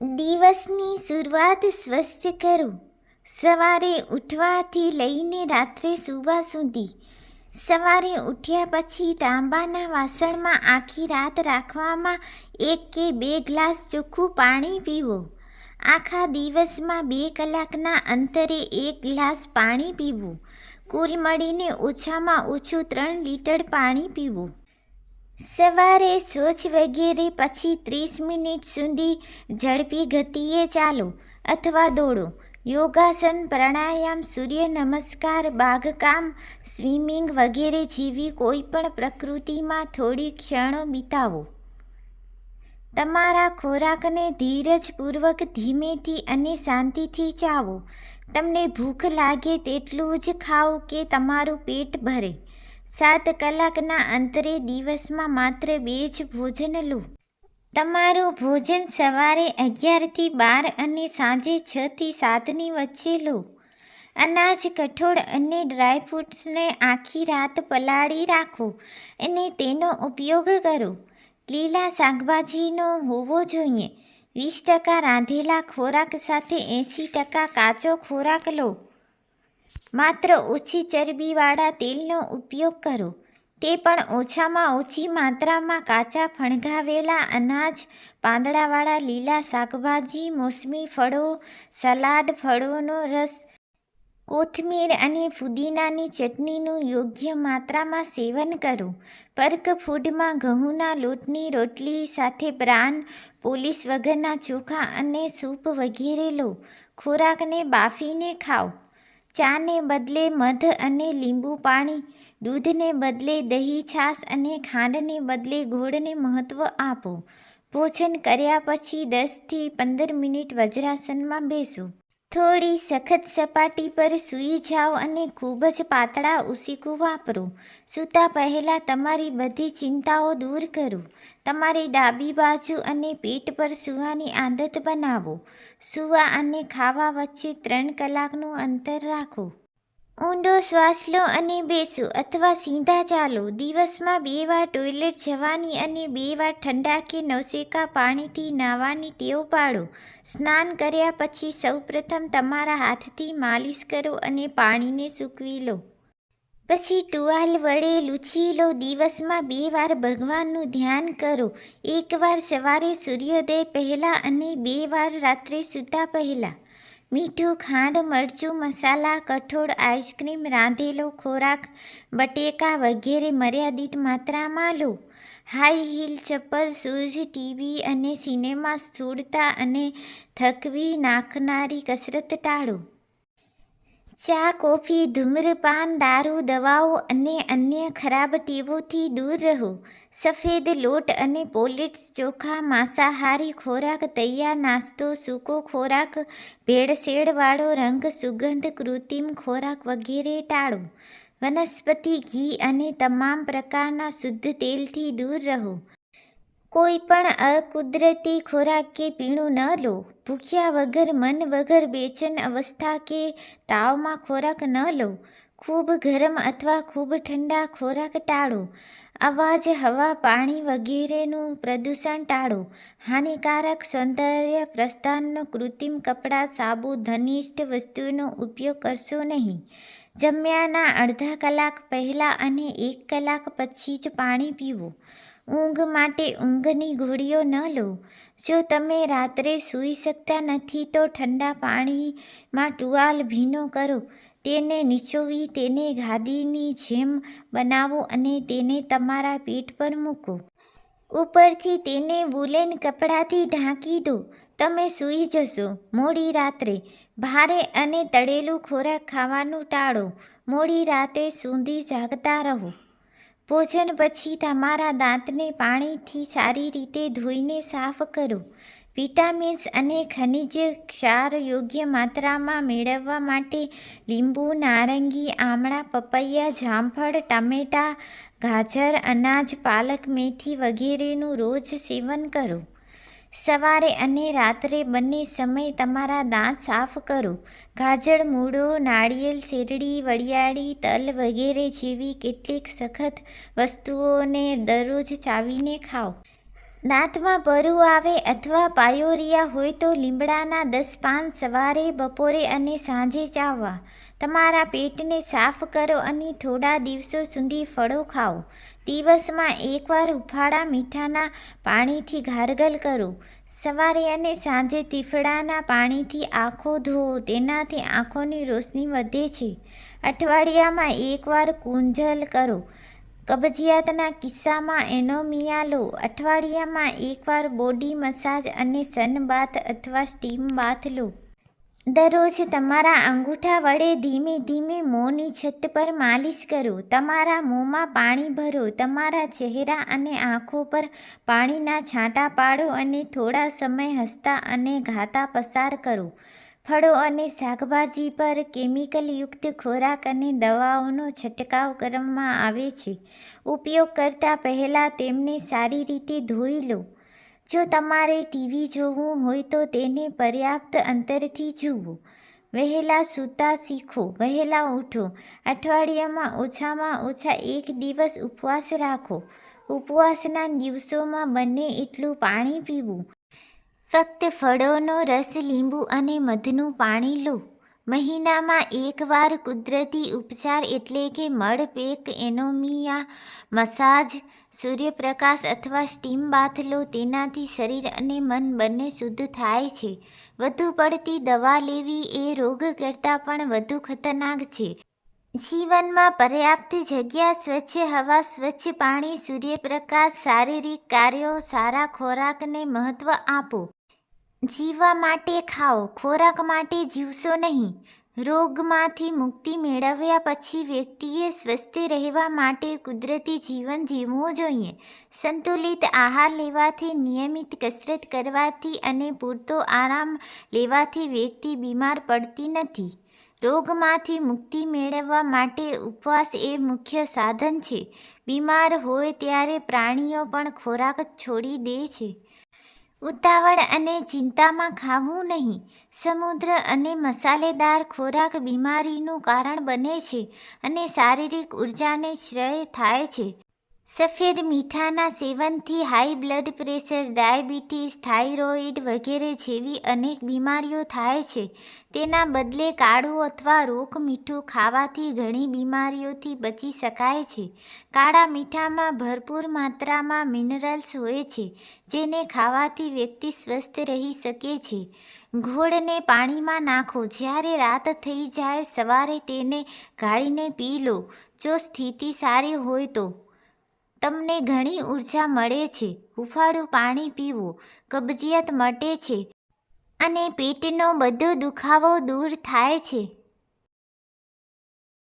દિવસની શરૂઆત સ્વસ્થ કરો. સવારે ઉઠવાથી લઈને રાત્રે સૂવા સુધી. સવારે ઉઠ્યા પછી તાંબાના વાસણમાં આખી રાત રાખવામાં એક કે બે ગ્લાસ ચોખ્ખું પાણી પીવો. આખા દિવસમાં બે કલાકના અંતરે એક ગ્લાસ પાણી પીવું. કુલ મળીને ઓછામાં ઓછું ત્રણ લીટર પાણી પીવું. સવારે શૌચ વગેરે પછી ત્રીસ મિનિટ સુધી ઝડપી ગતિએ ચાલો અથવા દોડો. યોગાસન, પ્રાણાયામ, સૂર્ય નમસ્કાર, બાગકામ, સ્વિમિંગ વગેરે જેવી કોઈપણ પ્રકૃતિમાં થોડી ક્ષણો વિતાવો તમારા ખોરાકને ધીરજપૂર્વક ધીમેથી અને શાંતિથી ચાવો. તમને ભૂખ લાગે તેટલું જ ખાઓ કે તમારું પેટ ભરે. સાત કલાકના અંતરે દિવસમાં માત્ર બે જ ભોજન લો. તમારું ભોજન સવારે અગિયારથી બાર અને સાંજે છથી સાતની વચ્ચે લો. અનાજ, કઠોળ અને ડ્રાયફ્રૂટ્સને આખી રાત પલાળી રાખો અને તેનો ઉપયોગ કરો. લીલા શાકભાજીનો હોવો જોઈએ. વીસ ટકા રાંધેલા ખોરાક સાથે એંસી ટકા કાચો ખોરાક લો. માત્ર ઓછી ચરબીવાળા તેલનો ઉપયોગ કરો. તે પણ ઓછામાં ઓછી માત્રામાં કાચા ફણગાવેલા અનાજ, પાંદડાવાળા લીલા શાકભાજી, મોસમી ફળો, સલાડ ફળોનો રસ, કોથમીર અને ફુદીનાની ચટણીનું યોગ્ય માત્રામાં સેવન કરો. પર્ક ફૂડમાં ઘઉંના લોટની રોટલી સાથે પ્રાન, પોલીસ વગરના ચોખા અને સૂપ વગેરે લો. ખોરાકને બાફીને ખાઓ. ચાને બદલે મધ અને લીંબુ પાણી, દૂધને બદલે દહીં છાશ અને ખાંડને બદલે ગોળને મહત્ત્વ આપો. ભોજન કર્યા પછી દસથી પંદર મિનિટ વજ્રાસનમાં બેસો. થોડી સખત સપાટી પર સૂઈ જાઓ અને ખૂબ જ પાતળા ઉસીકું વાપરો. સૂતા પહેલાં તમારી બધી ચિંતાઓ દૂર કરો. તમારી ડાબી બાજુ અને પેટ પર સૂવાની આદત બનાવો. સૂવા અને ખાવા વચ્ચે ત્રણ કલાકનું અંતર રાખો. ઊંડો શ્વાસ લો અને બેસો અથવા સીધા ચાલો. દિવસમાં બે વાર ટોયલેટ જવાની અને બે વાર ઠંડા કે નવસેકા પાણીથી નાહવાની ટેવ પાડો. સ્નાન કર્યા પછી સૌપ્રથમ તમારા હાથથી માલિશ કરો અને પાણીને સૂકવી લો. પછી ટુવાલ વડે લૂછી લો. દિવસમાં બે વાર ભગવાનનું ધ્યાન કરો. એકવાર સવારે સૂર્યોદય પહેલાં અને બે વાર રાત્રે સૂતા પહેલાં. મીઠું, ખાંડ, મરચું, મસાલા, કઠોળ, આઈસ્ક્રીમ, રાંધેલો ખોરાક, બટેકા વગેરે મર્યાદિત માત્રામાં લો હાઈ હીલ ચપ્પલ, શૂઝ, ટીવી અને સિનેમા, સ્થૂળતા અને થકવી નાખનારી કસરત ટાળો. ચા, કોફી ધૂમ્રપાન દારૂ, દવાઓ અને અન્ય ખરાબ ટેવોથી દૂર રહો. સફેદ લોટ અને પોલિટ્સ ચોખા, માંસાહારી ખોરાક, તૈયાર નાસ્તો, સૂકો ખોરાક, ભેળસેળવાળો રંગ, સુગંધ, કૃત્રિમ ખોરાક વગેરે ટાળો. વનસ્પતિ, ઘી અને તમામ પ્રકારના શુદ્ધ તેલથી દૂર રહો. કોઈ પણ અકુદરતી ખોરાક કે પીણું ન લો. ભૂખ્યા વગર, મન વગર, બેચેન અવસ્થા કે તાવમાં ખોરાક ન લો. ખૂબ ગરમ અથવા ખૂબ ઠંડા ખોરાક ટાળો. અવાજ, હવા, પાણી વગેરેનું પ્રદૂષણ ટાળો. હાનિકારક સૌંદર્ય પ્રસ્થાનનો કૃત્રિમ કપડાં, સાબુ, ધનિષ્ઠ વસ્તુનો ઉપયોગ કરશો નહીં. જમ્યાના અડધા કલાક પહેલાં અને એક કલાક પછી જ પાણી પીવું. ઊંઘ માટે ઊંઘની ગોળીઓ ન લો. જો તમે રાત્રે સૂઈ શકતા નથી તો ઠંડા પાણીમાં ટુવાલ ભીનો કરો. તેને નીચોવી, તેને ગાદીની જેમ બનાવો અને તેને તમારા પેટ પર મૂકો. ઉપરથી તેને બુલેન કપડાથી ઢાંકી દો. તમે સૂઈ જશો મોડી રાત્રે. ભારે અને તળેલું ખોરાક ખાવાનું ટાળો. મોડી રાતે સુધી જાગતા રહો. ભોજન પછી તમારા દાંતને પાણીથી સારી રીતે ધોઈને સાફ કરો. વિટામિન્સ અને ખનિજ ક્ષાર યોગ્ય માત્રામાં મેળવવા માટે લીંબુ, નારંગી, આમળા, પપૈયા, જામફળ, ટામેટાં, ગાજર, અનાજ, પાલક, મેથી વગેરેનું રોજ સેવન કરો. સવારે અને રાત્રે બંને સમય તમારા દાંત સાફ કરો. ગાજર, મૂળો, નાળિયેર, શેરડી વડિયાળી તલ વગેરે જેવી કેટલીક સખત વસ્તુઓને દરરોજ ચાવીને ખાઓ. દાંતમાં ભરું આવે અથવા પાયોરિયા હોય તો લીમડાના દસ પાન સવારે, બપોરે અને સાંજે ચાવવા. તમારા પેટને સાફ કરો અને થોડા દિવસો સુધી ફળો ખાઓ. દિવસમાં એકવાર હુંફાળા મીઠાના પાણીથી ગાર્ગલ કરો. સવારે અને સાંજે તીફડાના પાણીથી આંખો ધોવો તેનાથી આંખોની રોશની વધે છે. અઠવાડિયામાં એકવાર કુંજલ કરો. કબજિયાતના કિસ્સામાં એનોમિયા લો અઠવાડિયામાં એકવાર બોડી મસાજ અને સન બાથ અથવા સ્ટીમ બાથ લો. દરરોજ તમારા અંગૂઠા વડે ધીમે ધીમે મોંની છત પર માલિશ કરો. તમારા મોંમાં પાણી ભરો. તમારા ચહેરા અને આંખો પર પાણીના છાંટા પાડો અને થોડા સમય હસતા અને ગાતા પસાર કરો. ફળો અને શાકભાજી પર કેમિકલયુક્ત ખોરાક અને દવાઓનો છંટકાવ કરવામાં આવે છે. ઉપયોગ કરતાં પહેલાં તેમને સારી રીતે ધોઈ લો. જો તમારે ટીવી જોવું હોય તો તેને પર્યાપ્ત અંતરથી જુઓ. વહેલા સૂતા શીખો. વહેલા ઉઠો. અઠવાડિયામાં ઓછામાં ઓછા એક દિવસ ઉપવાસ રાખો. ઉપવાસના દિવસોમાં બને એટલું પાણી પીવું. ફક્ત ફળોનો રસ લીંબુ અને મધનું પાણી લો. મહિનામાં એકવાર કુદરતી ઉપચાર એટલે કે મળ, પેક, એનોમિયા, મસાજ, સૂર્યપ્રકાશ અથવા સ્ટીમ બાથ લો. તેનાથી શરીર અને મન બંને શુદ્ધ થાય છે. વધુ પડતી દવા લેવી એ રોગ કરતાં પણ વધુ ખતરનાક છે. જીવનમાં પર્યાપ્ત જગ્યા, સ્વચ્છ હવા, સ્વચ્છ પાણી, સૂર્યપ્રકાશ, શારીરિક કાર્યો, સારા ખોરાકને મહત્ત્વ આપો. જીવવા માટે ખાઓ, ખોરાક માટે જીવશો નહીં. રોગમાંથી મુક્તિ મેળવ્યા પછી વ્યક્તિએ સ્વસ્થ રહેવા માટે કુદરતી જીવન જીવવું જોઈએ. સંતુલિત આહાર લેવાથી નિયમિત કસરત કરવાથી અને પૂરતો આરામ લેવાથી વ્યક્તિ બીમાર પડતી નથી. રોગમાંથી મુક્તિ મેળવવા માટે ઉપવાસ એ મુખ્ય સાધન છે. બીમાર હોય ત્યારે પ્રાણીઓ પણ ખોરાક છોડી દે છે. ઉતાવળ અને ચિંતામાં ખાવું નહીં. સમુદ્ર અને મસાલેદાર ખોરાક બીમારીનું કારણ બને છે અને શારીરિક ઉર્જાને શ્રેય થાય છે. સફેદ મીઠાના સેવનથી high blood pressure, diabetes, thyroid વગેરે જેવી અનેક બીમારીઓ થાય છે. તેના બદલે કાળું અથવા રોક મીઠું ખાવાથી ઘણી બીમારીઓથી બચી શકાય છે. કાળા મીઠામાં ભરપૂર માત્રામાં મિનરલ્સ હોય છે, જેને ખાવાથી વ્યક્તિ સ્વસ્થ રહી શકે છે. ઘોળને પાણીમાં નાખો, જ્યારે રાત થઈ જાય, સવારે તેને ગાળીને પી લો. જો સ્થિતિ સારી હોય તો તમને ઘણી ઊર્જા મળે છે. હુફાળું પાણી પીવું કબજિયાત મટે છે. અને પેટનો બધો દુખાવો દૂર થાય છે.